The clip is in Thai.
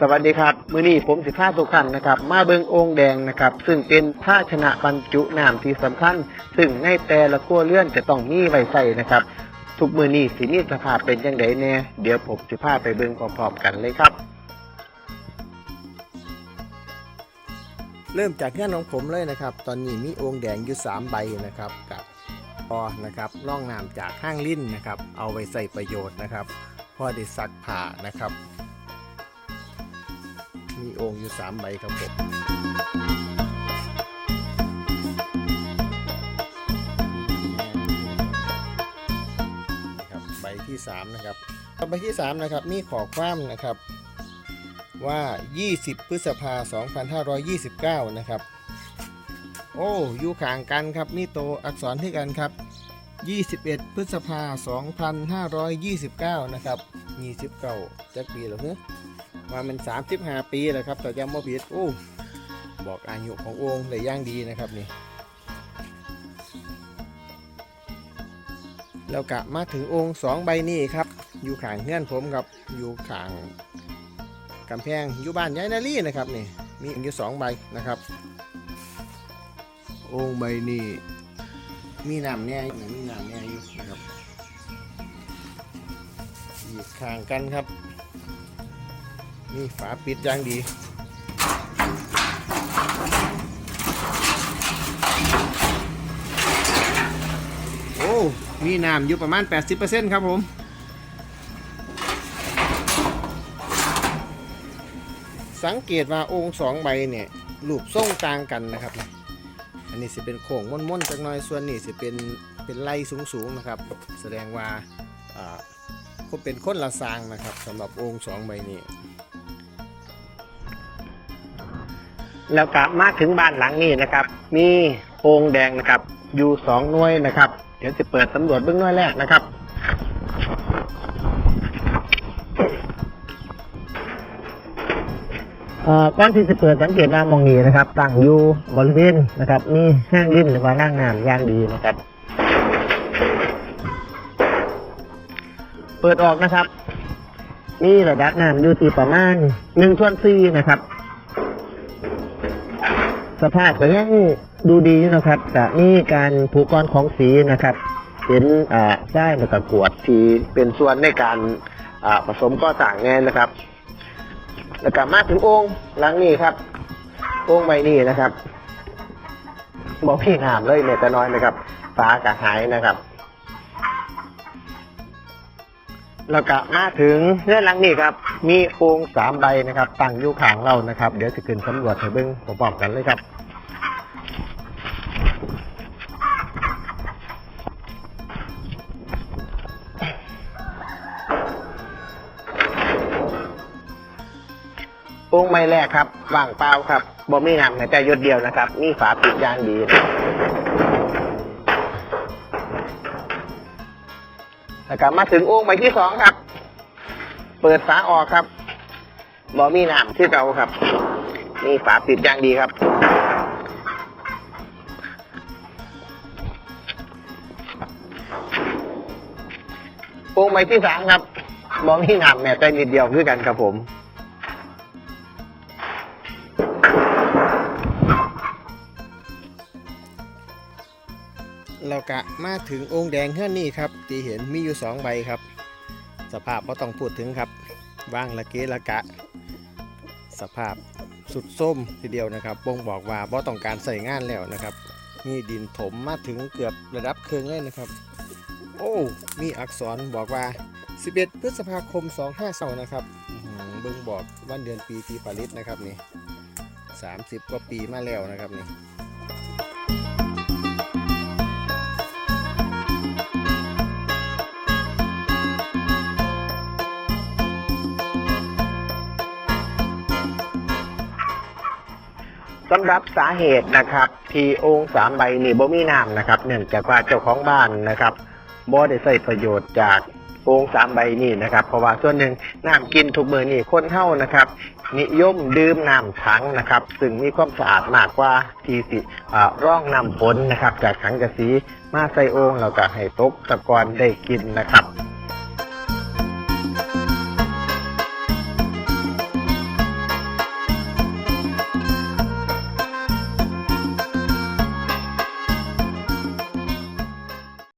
สวัสดีครับ มือนี้ผมสิพาทุกท่านนะครับ มาเบิงองค์แดงนะครับ ซึ่งเป็นภาชนะบรรจุน้ำที่สำคัญ ซึ่งในแต่ละครัวเรือนจะต้องมีไว้ใส่นะครับ ทุกมือนี้สิมีสภาพเป็นยังไงแน่เดี๋ยวผมสิพาไปเบิงพร้อมๆกันเลยครับ เริ่มจากเงื่อนของผมเลยนะครับ ตอนนี้มีองค์แดงอยู่3ใบนะครับกับพอนะครับร่องน้ำจากห้างลิ้นนะครับ เอาไว้ใส่ประโยชน์นะครับ พอได้ซักผ้านะครับ มีองอยู่ 3 ใบครับผมใบที่ 3 นะครับใบที่ 3 นะครับ มีขอความนะครับว่า 20 พฤษภา2529 นะครับ โอ้อยู่ข้างกันครับ มีโตอักษรที่กันครับ 21 พฤษภา2529 นะครับ29จักปีแล้วเนอ ว่ามัน35 ปีแล้วครับแต่ยังไม่ผิดโอ้บอกอายุขององค์ได้ย่างดีนะครับนี่แล้วกะมาถึงองค์สองใบนี้ครับ อยู่ขางเงื่อนผมครับอยู่ขางกำแพงอยู่บ้านยายนาลีนะครับนี่มีอยู่สองใบนะครับ องค์ใบนี้มีน้ำแน่มีน้ำแน่อยู่นะครับอยู่ข้างกันครับ มีฝาปิดอย่างดีโอ้มีน้ำอยู่ประมาณ 80%ครับผมสังเกตว่าองค์สองใบเนี่ยรูปทรงต่างกันนะครับ อันนี้สิเป็นโค้งม้วนๆจักหน่อยส่วนนี้สิเป็นเป็นไล่สูงๆนะครับ แสดงว่าอ่าก็เป็นคนละสร้างนะครับสำหรับองค์สองใบนี้ แล้วก็มาถึงบ้านหลังนี้นะครับ มีโองแดงนะครับ อยู่สองหน่วยนะครับ เดี๋ยวจะเปิดสำรวจเบื้องหน่วยแรกนะครับเอ่อก้อนที่จะเปิดสังเกตว่ามองนี้นะครับตั้งอยู่บริเวณนะครับ มีแห้งลิ้นหรือว่านั่งน้ำย่างดีนะครับ เปิดออกนะครับมีระดับน้ำอยู่ที่ประมาณหนึ่งส่วนสี่นะครับ สภาพก็ยังดูดีอยู่นะครับแต่นี่การผูกกรของสีนะครับเห็นอ่าได้แล้วก็กวดที่เป็นส่วนในการอ่าผสมก็ต่างแน่นะครับ แล้วก็มาถึงองค์หลังนี้ครับ องค์ใบนี้นะครับบอกพี่งามเลยเนี่ยแต่น้อยนะครับฟ้ากระหายนะครับ แล้วก็มาถึงเรื่องหลังนี้ครับ มีโองสามใบนะครับตั้งอยู่ข้างเรานะครับ เดี๋ยวจะขึ้นสำรวจให้เบิ้งผมบอกกันเลยครับองค์ใบแรกครับว่างเปล่าครับบ่มีน้ำแต่หยดเดียวนะครับ มีฝาปิดยางดี แล้วก็มาถึงโอ่งใบที่สองครับ เปิดฝาออกครับบ่มีน้ำที่เก่าครับ นี่ฝาปิดอย่างดีครับ โอ่งใบที่สามครับบ่มีน้ำแม้แต่นิดเดียวคือกันครับผม เรากะมาถึงองค์แดงเฮือนนี่ครับที่เห็นมีอยู่สองใบครับ สภาพก็ต้องพูดถึงครับว่างละเกะละกะ สภาพสุดส้มทีเดียวนะครับบ่งบอกว่าบ่ต้องการใส่งานแล้วนะครับมีดินถมมาถึงเกือบระดับเครื่องเลยนะครับ โอ้มีอักษรบอกว่า 11 พฤษภาคม 252นะครับเบิ่งบอกวันเดือนปีที่ผลิตนะครับนี่30 กว่าปีมาแล้วนะครับนี่ สำหรับสาเหตุนะครับ ที่องค์สามใบนี่บ่มีน้ำนะครับ เนื่องจากว่าเจ้าของบ้านนะครับบ่ได้ใส่ประโยชน์จากองค์สามใบนี่นะครับ เพราะว่าส่วนหนึ่งน้ำกินทุกมือนี่คนเท่านะครับ นิยมดื่มน้ำถังนะครับ ซึ่งมีความสะอาดมากกว่าที่สิอ่าร่องน้ำฝนนะครับ จากถังกระสีมาใส่โองค์แล้วก็ให้ตกตะกอนได้กินนะครับ